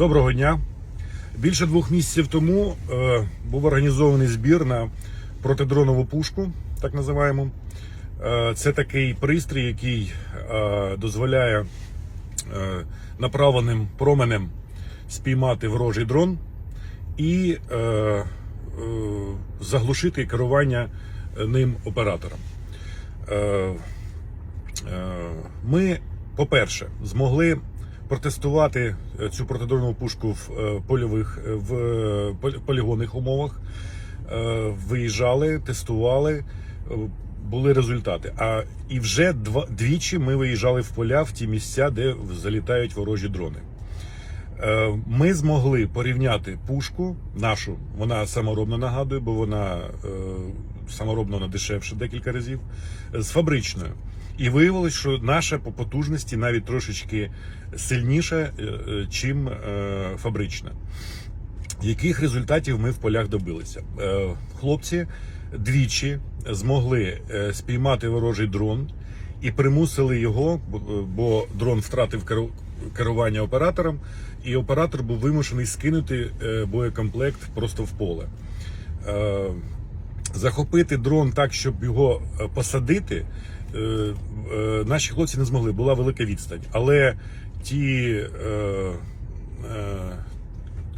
Доброго дня. Більше двох місяців тому е, був організований збір на протидронову пушку, так називаємо. Е, це такий пристрій, який е, дозволяє е, направленим променем спіймати ворожий дрон і е, е, заглушити керування ним оператором. Е, е, ми, по-перше, змогли протестувати е, цю протидронову пушку в е, польових е, в полігонних умовах. Виїжджали, тестували, були результати. А і вже двічі ми виїжджали в поля в ті місця, де залітають ворожі дрони. Ми змогли порівняти пушку нашу, вона саморобно нагадує, бо вона саморобно вона дешевше декілька разів, е, з фабричною. І виявилось, що наша по потужності навіть трошечки сильніша, е, е, чим фабрична. Яких результатів ми в полях добилися? Хлопці двічі змогли спіймати ворожий дрон і примусили його, бо- дрон втратив керу- керування оператором, і оператор був вимушений скинути боєкомплект просто в поле. Захопити дрон так, щоб його е, посадити, е, е, наші хлопці не змогли. Була велика відстань. Але ті,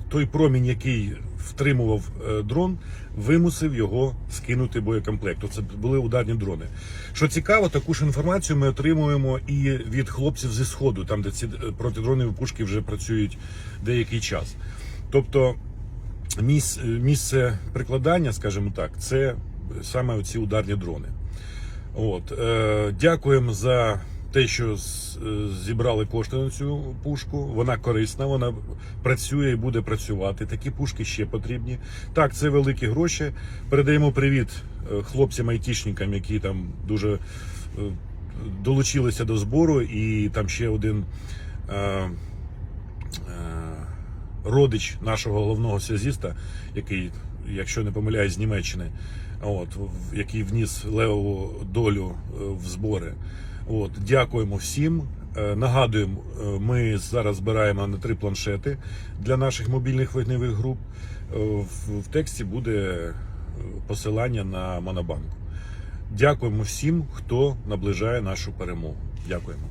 той промінь, який втримував дрон, вимусив його скинути боєкомплект. Це були ударні дрони. Що цікаво, таку ж інформацію ми отримуємо і від хлопців зі сходу, там де ці протидронові пушки вже працюють деякий час. Тобто місце, місце прикладання, скажімо так, це саме оці ударні дрони. От, е, дякуємо за те, що е, зібрали кошти на цю пушку. Вона корисна, вона працює і буде працювати. Такі пушки ще потрібні. Так, це великі гроші. Передаємо привіт е, хлопцям-айтішникам, які там дуже е, долучилися до збору, і там ще один. Е, е, родич нашого головного связіста, який, якщо не помиляюсь, з Німеччини, от, який вніс левову долю е, в збори. От, дякуємо всім. Е, Нагадуємо, е, ми зараз збираємо на три планшети для наших мобільних вогневих груп. В, тексті буде посилання на Монобанку. Дякуємо всім, хто наближає нашу перемогу. Дякуємо.